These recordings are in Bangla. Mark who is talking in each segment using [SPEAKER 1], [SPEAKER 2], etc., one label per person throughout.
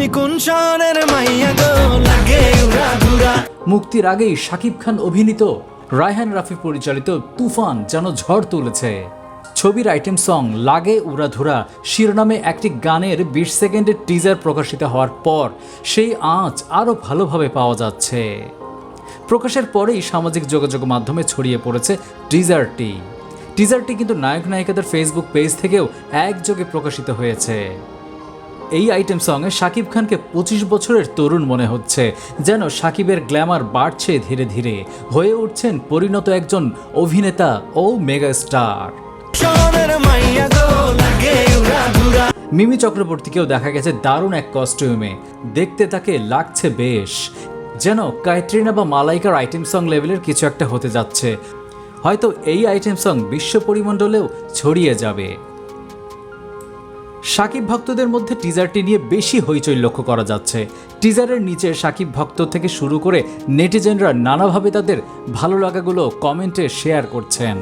[SPEAKER 1] তুমি কোন শহরের মাইয়া গো? লাগে
[SPEAKER 2] মুক্তির আগেই শাকিব খান অভিনীত রায়হান রাফি পরিচালিত তুফান যেন ঝড় তুলেছে। ছবির আইটেম সং লাগে উড়াধুরা শিরোনামে একটি গানের বিশ সেকেন্ডের টিজার প্রকাশিত হওয়ার পর সেই আঁচ আরও ভালোভাবে পাওয়া যাচ্ছে। প্রকাশের পরেই সামাজিক যোগাযোগ মাধ্যমে ছড়িয়ে পড়েছে টিজারটি। টিজারটি কিন্তু নায়ক নায়িকাদের ফেসবুক পেজ থেকেও একযোগে প্রকাশিত হয়েছে। এই আইটেম সঙ্গে শাকিব খানকে পঁচিশ বছরের তরুণ মনে হচ্ছে যেন শাকিবের গ্ল্যামার বাড়ছে ধীরে ধীরে। হয়ে উঠছেন পরিণত একজন অভিনেতা ও মেগা স্টার মিমি চক্রবর্তীকেও দেখা গেছে দারুণ এক কস্টিউমে দেখতে তাকে লাগছে বেশ যেন কায়ত্রিনা বা মালাইকার আইটেম সং লেভেলের কিছু একটা হতে যাচ্ছে। হয়তো এই আইটেম সং বিশ্ব পরিমণ্ডলেও ছড়িয়ে যাবে। সাকিব ভক্তদের মধ্যে টিজারটি নিয়ে বেশি হইচই লক্ষ্য করা যাচ্ছে। টিজারের নিচে সাকিব ভক্ত থেকে শুরু করে নেটিজেনরা নানাভাবে তাদের ভালো লাগাগুলো কমেন্টে শেয়ার করছেন।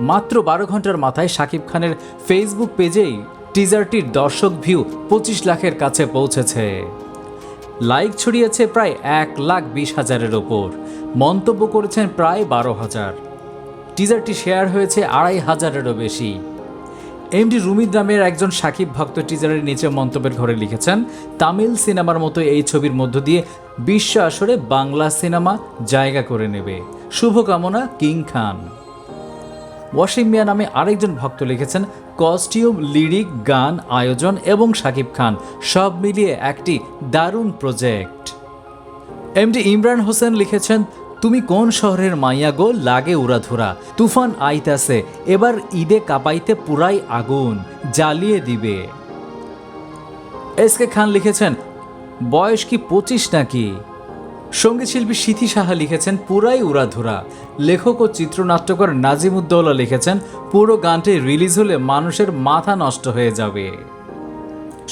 [SPEAKER 2] মাত্র বারো ঘণ্টার মাথায় শাকিব খানের ফেসবুক পেজেই টিজারটির দর্শক ভিউ পঁচিশ লাখের কাছে পৌঁছেছে। লাইক ছড়িয়েছে প্রায় এক লাখ বিশ হাজারের ওপর। মন্তব্য করেছেন প্রায় বারো হাজার। টিজারটি শেয়ার হয়েছে আড়াই হাজারেরও বেশি। এমডি রুমিদ নামের একজন সাকিব ভক্ত টিজারের নিচে মন্তব্যের ঘরে লিখেছেন, তামিল সিনেমার মতো এই ছবির মধ্য দিয়ে বিশ্ব আসরে বাংলা সিনেমা জায়গা করে নেবে। শুভকামনা, কিং খান। ওয়াসিম মিয়া নামে আরেকজন ভক্ত লিখেছেন, কস্টিউম, লিরিক, গান, আয়োজন এবং সাকিব খান, সব মিলিয়ে একটি দারুণ প্রজেক্ট। এমডি ইমরান হোসেন লিখেছেন তুমি কোন শহরের মাইয়া গো লাগে উড়াধুরা? তুফান আইতাছে, এবার ঈদে কাপাইতে পুরাই আগুন, জ্বালিয়ে দিবে। এস কে খান লিখেছেন, বয়স কি পঁচিশ নাকি? সংগীত শিল্পী সিথি সাহা লিখেছেন, পুরাই উড়াধুরা। লেখক ও চিত্রনাট্যকার নাজিমুদ্দৌলা লিখেছেন, পুরো গানটি রিলিজ হলে মানুষের মাথা নষ্ট হয়ে যাবে।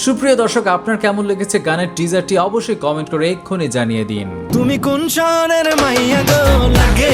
[SPEAKER 2] সুপ্রিয় দর্শক, আপনার কেমন লেগেছে গানের টিজারটি অবশ্যই কমেন্ট করে এক্ষুনি জানিয়ে দিন।
[SPEAKER 1] তুমি কোন শহরের মাইয়া গো? লাগে